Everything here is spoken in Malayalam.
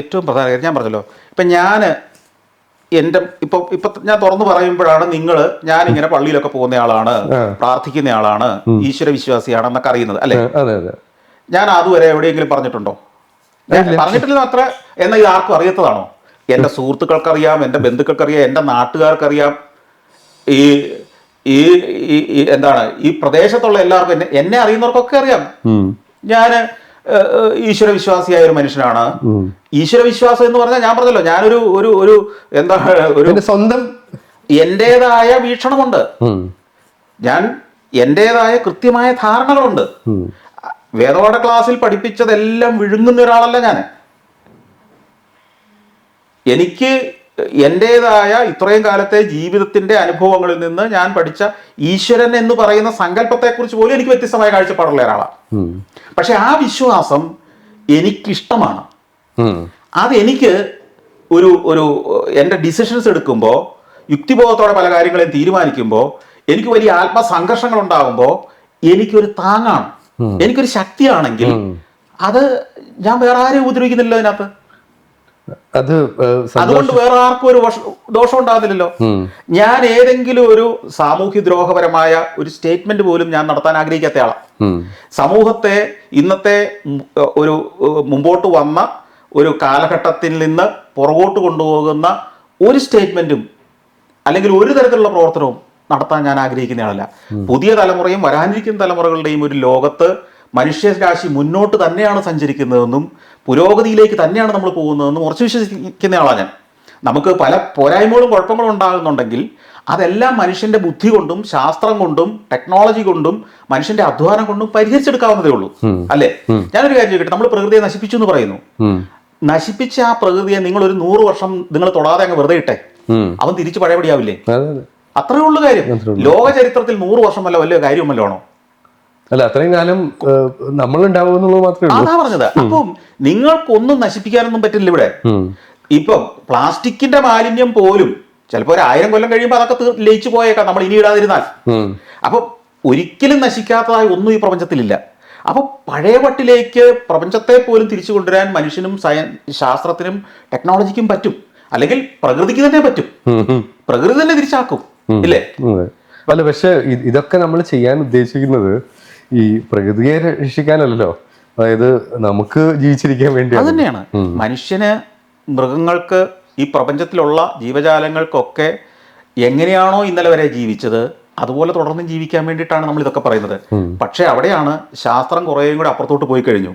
ഏറ്റവും പ്രധാന കാര്യം ഞാൻ പറഞ്ഞല്ലോ. ഇപ്പം ഞാൻ എന്റെ ഇപ്പം ഇപ്പം ഞാൻ തുറന്നു പറയുമ്പോഴാണ് നിങ്ങൾ ഞാൻ ഇങ്ങനെ പള്ളിയിലൊക്കെ പോകുന്ന ആളാണ് പ്രാർത്ഥിക്കുന്ന ആളാണ് ഈശ്വര വിശ്വാസിയാണെന്നൊക്കെ അറിയുന്നത് അല്ലേ? ഞാൻ അതുവരെ എവിടെയെങ്കിലും പറഞ്ഞിട്ടുണ്ടോ? പറഞ്ഞിട്ടില്ല അത്ര എന്നാൽ ഇത് ആർക്കും അറിയത്തതാണോ? എന്റെ സുഹൃത്തുക്കൾക്കറിയാം എന്റെ ബന്ധുക്കൾക്കറിയാം എന്റെ നാട്ടുകാർക്കറിയാം. ഈ ഈ എന്താണ്? ഈ പ്രദേശത്തുള്ള എല്ലാവർക്കും എന്നെ എന്നെ അറിയുന്നവർക്കൊക്കെ അറിയാം. ഞാൻ ഞാൻ ഈശ്വര വിശ്വാസിയായ ഒരു മനുഷ്യനാണ്. ഈശ്വരവിശ്വാസം ഈശ്വര വിശ്വാസം എന്ന് പറഞ്ഞാൽ ഞാൻ പറഞ്ഞല്ലോ ഞാനൊരു ഒരു ഒരു എന്താ ഒരു സ്വന്തം എന്റേതായ വീക്ഷണമുണ്ട്. ഞാൻ എന്റേതായ കൃത്യമായ ധാരണകളുണ്ട്. വേദപാഠ ക്ലാസ്സിൽ പഠിപ്പിച്ചതെല്ലാം വിഴുങ്ങുന്ന ഒരാളല്ല ഞാൻ എനിക്ക് എന്റേതായ ഇത്രയും കാലത്തെ ജീവിതത്തിന്റെ അനുഭവങ്ങളിൽ നിന്ന് ഞാൻ പഠിച്ച ഈശ്വരൻ എന്ന് പറയുന്ന സങ്കല്പത്തെക്കുറിച്ച് പോലും എനിക്ക് വ്യത്യസ്തമായ കാഴ്ചപ്പാടുള്ള ഒരാളാണ്. പക്ഷെ ആ വിശ്വാസം എനിക്കിഷ്ടമാണ്. അത് അതെനിക്ക് ഒരു ഒരു എന്റെ ഡിസിഷൻസ് എടുക്കുമ്പോൾ യുക്തിബോധത്തോടെ പല കാര്യങ്ങളെയും തീരുമാനിക്കുമ്പോൾ എനിക്ക് വലിയ ആത്മസംഘർഷങ്ങൾ ഉണ്ടാകുമ്പോൾ എനിക്കൊരു താങ്ങാണ്. എനിക്കൊരു ശക്തിയാണെങ്കിൽ അത് ഞാൻ വേറെ ആരെയും ഉപദ്രവിക്കുന്നില്ല അതിനകത്ത്. അത് അതുകൊണ്ട് വേറെ ആർക്കും ഒരു ദോഷം ഉണ്ടാകുന്നില്ലല്ലോ ഞാൻ ഏതെങ്കിലും ഒരു സാമൂഹ്യ ദ്രോഹപരമായ ഒരു സ്റ്റേറ്റ്മെന്റ് പോലും ഞാൻ നടത്താൻ ആഗ്രഹിക്കാത്ത ആളാണ് സമൂഹത്തെ ഇന്നത്തെ ഒരു മുമ്പോട്ട് വന്ന ഒരു കാലഘട്ടത്തിൽ നിന്ന് പുറകോട്ട് കൊണ്ടുപോകുന്ന ഒരു സ്റ്റേറ്റ്മെന്റും അല്ലെങ്കിൽ ഒരു തരത്തിലുള്ള പ്രവർത്തനവും നടത്താൻ ഞാൻ ആഗ്രഹിക്കുന്ന ആളല്ല. പുതിയ തലമുറയും വരാനിരിക്കുന്ന തലമുറകളുടെയും ഒരു ലോകത്ത് മനുഷ്യരാശി മുന്നോട്ട് തന്നെയാണ് സഞ്ചരിക്കുന്നതെന്നും പുരോഗതിയിലേക്ക് തന്നെയാണ് നമ്മൾ പോകുന്നതെന്നും ഉറച്ചു വിശ്വസിക്കുന്ന ആളാണ് ഞാൻ. നമുക്ക് പല പോരായ്മകളും കുഴപ്പങ്ങളും ഉണ്ടാകുന്നുണ്ടെങ്കിൽ അതെല്ലാം മനുഷ്യന്റെ ബുദ്ധി കൊണ്ടും ശാസ്ത്രം കൊണ്ടും ടെക്നോളജി കൊണ്ടും മനുഷ്യന്റെ അധ്വാനം കൊണ്ടും പരിഹരിച്ചെടുക്കാവുന്നതേ ഉള്ളൂ. അല്ലേ? ഞാനൊരു കാര്യം ചോദിക്കട്ടെ? നമ്മൾ പ്രകൃതിയെ നശിപ്പിച്ചു എന്ന് പറയുന്നു. നശിപ്പിച്ച ആ പ്രകൃതിയെ നിങ്ങൾ ഒരു നൂറ് വർഷം നിങ്ങൾ തൊടാതെ അങ്ങ് വെറുതെ ഇട്ടെ. അവൻ തിരിച്ചു പഴയപടിയാവില്ലേ? അത്രയേ ഉള്ളൂ കാര്യം. ലോക ചരിത്രത്തിൽ നൂറ് വർഷം വല്ല വലിയ കാര്യമല്ലോ അല്ല അത്രയും കാലം നമ്മൾ ഉണ്ടാവും എന്നുള്ളത് മാത്രമേ ഉള്ളൂ. അതാ പറഞ്ഞത്. അപ്പം നിങ്ങൾക്കൊന്നും നശിപ്പിക്കാനൊന്നും പറ്റില്ല ഇവിടെ. ഇപ്പം പ്ലാസ്റ്റിക്കിന്റെ മാലിന്യം പോലും ചിലപ്പോൾ ഒരു ആയിരം കൊല്ലം കഴിയുമ്പോൾ അതൊക്കെ ലയിച്ചു പോയേക്കാം നമ്മൾ ഇനി ഇടാതിരുന്നാൽ. അപ്പൊ ഒരിക്കലും നശിക്കാത്തതായ ഒന്നും ഈ പ്രപഞ്ചത്തിലില്ല. അപ്പോൾ പഴയ പട്ടിലേക്ക് പ്രപഞ്ചത്തെ പോലും തിരിച്ചു കൊണ്ടുവരാൻ മനുഷ്യനും സയ ശാസ്ത്രത്തിനും ടെക്നോളജിക്കും പറ്റും. അല്ലെങ്കിൽ പ്രകൃതിക്ക് തന്നെ പറ്റും. പ്രകൃതി തന്നെ തിരിച്ചാക്കും. ഇല്ലേ? അല്ല പക്ഷെ ഇതൊക്കെ നമ്മൾ ചെയ്യാൻ ഉദ്ദേശിക്കുന്നത് ഈ പ്രകൃതിയെ രക്ഷിക്കാനല്ലോ അതായത് നമുക്ക് ജീവിച്ചിരിക്കാൻ അത് അതുതന്നെയാണ്. തന്നെയാണ് മനുഷ്യന് മൃഗങ്ങൾക്ക് ഈ പ്രപഞ്ചത്തിലുള്ള ജീവജാലങ്ങൾക്കൊക്കെ എങ്ങനെയാണോ ഇന്നലെ വരെ ജീവിച്ചത് അതുപോലെ തുടർന്നും ജീവിക്കാൻ വേണ്ടിയിട്ടാണ് നമ്മൾ ഇതൊക്കെ പറയുന്നത്. പക്ഷേ അവിടെയാണ് ശാസ്ത്രം കുറേയും കൂടെ അപ്പുറത്തോട്ട് പോയി കഴിഞ്ഞു.